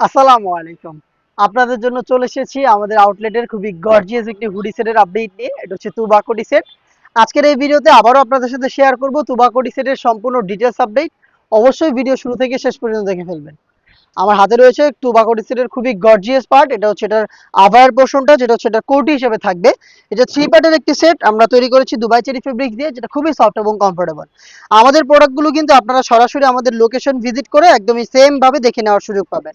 আসসালামু আলাইকুম। আপনাদের জন্য চলে এসেছি আমাদের আউটলেটের খুবই গর্জিয়াস একটি হুডি সেটের আপডেট নিয়ে। এটা হচ্ছে তুবাকোডি সেট আজকের এই ভিডিওতে আবারও আপনাদের সাথে শেয়ার করব তুবাকোডি সেটের সম্পূর্ণ ডিটেলস আপডেট অবশ্যই ভিডিও শুরু থেকে শেষ পর্যন্ত দেখে ফেলবেন। আমার হাতে রয়েছে তুবাকোডি সেটের খুবই গর্জিয়াস পার্ট এটা হচ্ছে এটার আভার পোর্শনটা যেটা হচ্ছে এটা কোটি হিসেবে থাকবে। এটা থ্রি পার্টের একটি সেট আমরা তৈরি করেছি দুবাই চেরি ফেব্রিক দিয়ে, যেটা খুবই সফট এবং কমফোর্টেবল আমাদের প্রোডাক্টগুলো কিন্তু আপনারা সরাসরি আমাদের লোকেশন ভিজিট করে একদমই সেম ভাবে দেখে নেওয়ার সুযোগ পাবেন।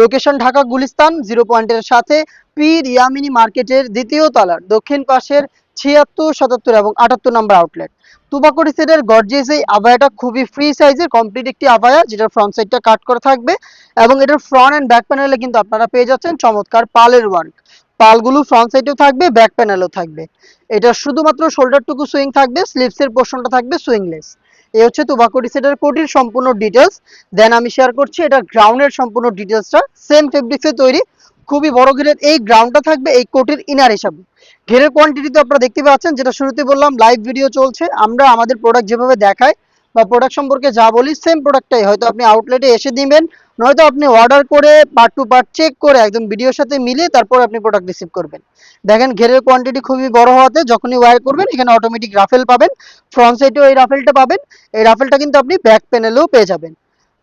লোকেশন ঢাকা গুলিস্তান জিরো পয়েন্টের সাথে, পীর ইয়ামিনী মার্কেটের দ্বিতীয় তলার, দক্ষিণ পাশের ছিয়াত্তর, সাতাত্তর এবং আটাত্তর নম্বর আউটলেট তুবাকড়ি সেটের গর্জেস এই আবায়াটা খুবই ফ্রি সাইজের কমপ্লিট একটি আবায়া যেটার ফ্রন্ট সাইডটা কাট করা থাকবে এবং এটার ফ্রন্ট অ্যান্ড ব্যাক প্যানেলে কিন্তু আপনারা পেয়ে যাচ্ছেন চমৎকার পালের ওয়ার্ক পালগুলো ফ্রন্ট সাইডেও থাকবে ব্যাক প্যানেলও থাকবে। এটা শুধুমাত্র শোল্ডারটুকু সুইং থাকবে স্লিভসের পোর্শনটা থাকবে সুইংলেস এই হচ্ছে তুবাকুটি সেটের কোটির সম্পূর্ণ ডিটেলস দেন আমি শেয়ার করছি, এটা গ্রাউন্ডের সম্পূর্ণ ডিটেলসটা সেম ফেব্রিক্সে তৈরি। খুবই বড় ঘেরের এই গ্রাউন্ডটা থাকবে এই কোটির ইনার হিসাবে। ঘেরের কোয়ান্টিটি তো আপনারা দেখতে পাচ্ছেন, যেটা শুরুতে বললাম লাইভ ভিডিও চলছে। আমরা আমাদের প্রোডাক্ট যেভাবে দেখাই বা প্রোডাক্ট সম্পর্কে যা বলি সেম প্রোডাক্টটাই হয়তো আপনি আউটলেটে এসে দিবেন, নয়তো আপনি অর্ডার করে পার্ট টু পার্ট চেক করে একদম ভিডিওর সাথে মিলিয়ে তারপর আপনি প্রোডাক্ট রিসিভ করবেন। দেখেন ঘেরের কোয়ান্টিটি খুবই বড় হওয়াতে যখনই ওয়্যার করবেন, এখানে অটোমেটিক রাফেল পাবেন। ফ্রন্ট সাইডেও এই রাফেলটা পাবেন। এই রাফেলটা কিন্তু আপনি ব্যাক প্যানেলেও পেয়ে যাবেন।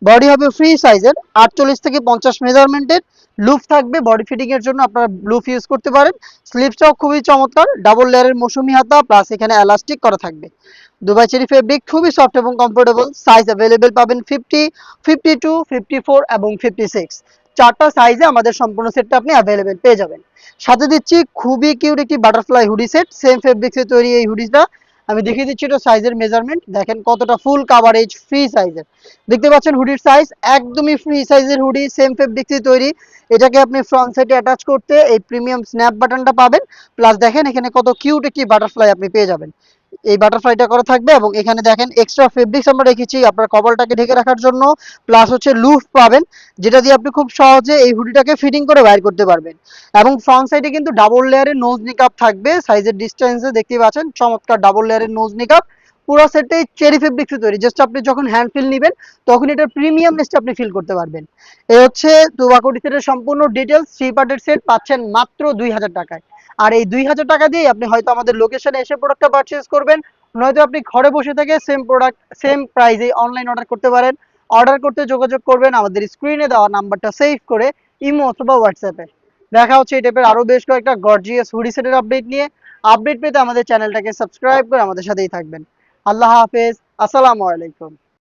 বডি হবে ফ্রি সাইজের আটচল্লিশ থেকে পঞ্চাশ মেজারমেন্টের লুফ থাকবে বডি ফিটিং এর জন্য আপনারা লুফ ইউজ করতে পারেন। স্লিপসটাও খুবই চমৎকার ডাবল লেয়ারের মৌসুমি হাতা প্লাস এখানে এলাস্টিক করা থাকবে। দুবাই চেরি ফেব্রিক খুবই সফট এবং কমফোর্টেবল সাইজ অ্যাভেলেবেল পাবেন fifty fifty two fifty four এবং ফিফটি সিক্স চারটা সাইজে আমাদের সম্পূর্ণ সেটটা আপনি অ্যাভেলেবেল পেয়ে যাবেন। সাথে দিচ্ছি খুবই কিউট একটি বাটারফ্লাই হুডি সেট সেম ফেব্রিক্সে তৈরি এই হুডিটা আমি দেখিয়ে দিচ্ছি এটা সাইজের মেজারমেন্ট দেখেন কতটা ফুল কাভারেজ ফ্রি সাইজের দেখতে পাচ্ছেন হুডির সাইজ একদমই ফ্রি সাইজের হুডি সেম ফেব্রিক্সে তৈরি। এটাকে আপনি ফ্রন্ট সাইডে অ্যাটাচ করতে এই প্রিমিয়াম স্ন্যাপ বাটনটা পাবেন। প্লাস দেখেন এখানে কত কিউট একটি বাটারফ্লাই আপনি পেয়ে যাবেন। এই বাটারফ্লাইটা করা থাকবে এবং এখানে দেখেন এক্সট্রা ফেব্রিক্স আমরা রেখেছি আপনার কপালটাকে ঢেকে রাখার জন্য প্লাস হচ্ছে লুফ পাবেন, যেটা দিয়ে আপনি খুব সহজে এই হুডিটাকে ফিটিং করে বাইর করতে পারবেন। এবং ফ্রন্ট সাইডে কিন্তু ডাবল লেয়ারের নোজ নিকাপ থাকবে সাইজের ডিস্টেন্সে দেখতে পাচ্ছেন, চমৎকার ডাবল লেয়ারের নোজ নিকাপ পুরো সেটটাই চেরি ফেব্রিক্সে তৈরি জাস্ট আপনি যখন হ্যান্ড ফিল নেবেন, তখন এটার প্রিমিয়ামনেসটা আপনি ফিল করতে পারবেন। এই হচ্ছে তুবাকুটি সেটের সম্পূর্ণ ডিটেলস থ্রি পার্টের সেট পাচ্ছেন মাত্র দুই হাজার টাকায়। আর এই দুই হাজার টাকা দিয়ে আপনি হয়তো আমাদের লোকেশনে এসে প্রোডাক্টটা পারচেস করবেন। নয়তো আপনি ঘরে বসে থেকে সেম প্রোডাক্ট সেম প্রাইসে অনলাইন অর্ডার করতে পারেন। অর্ডার করতে যোগাযোগ করবেন, আমাদের স্ক্রিনে দেওয়া নাম্বারটা সেভ করে ইমো অথবা হোয়াটসঅ্যাপে দেখা হচ্ছে এই টাইপের আরও বেশ কয়েকটা গর্জিয়াস হুডি সেটের আপডেট নিয়ে। আপডেট পেতে আমাদের চ্যানেলটাকে সাবস্ক্রাইব করে আমাদের সাথেই থাকবেন। আল্লাহ হাফেজ, আসসালামু আলাইকুম।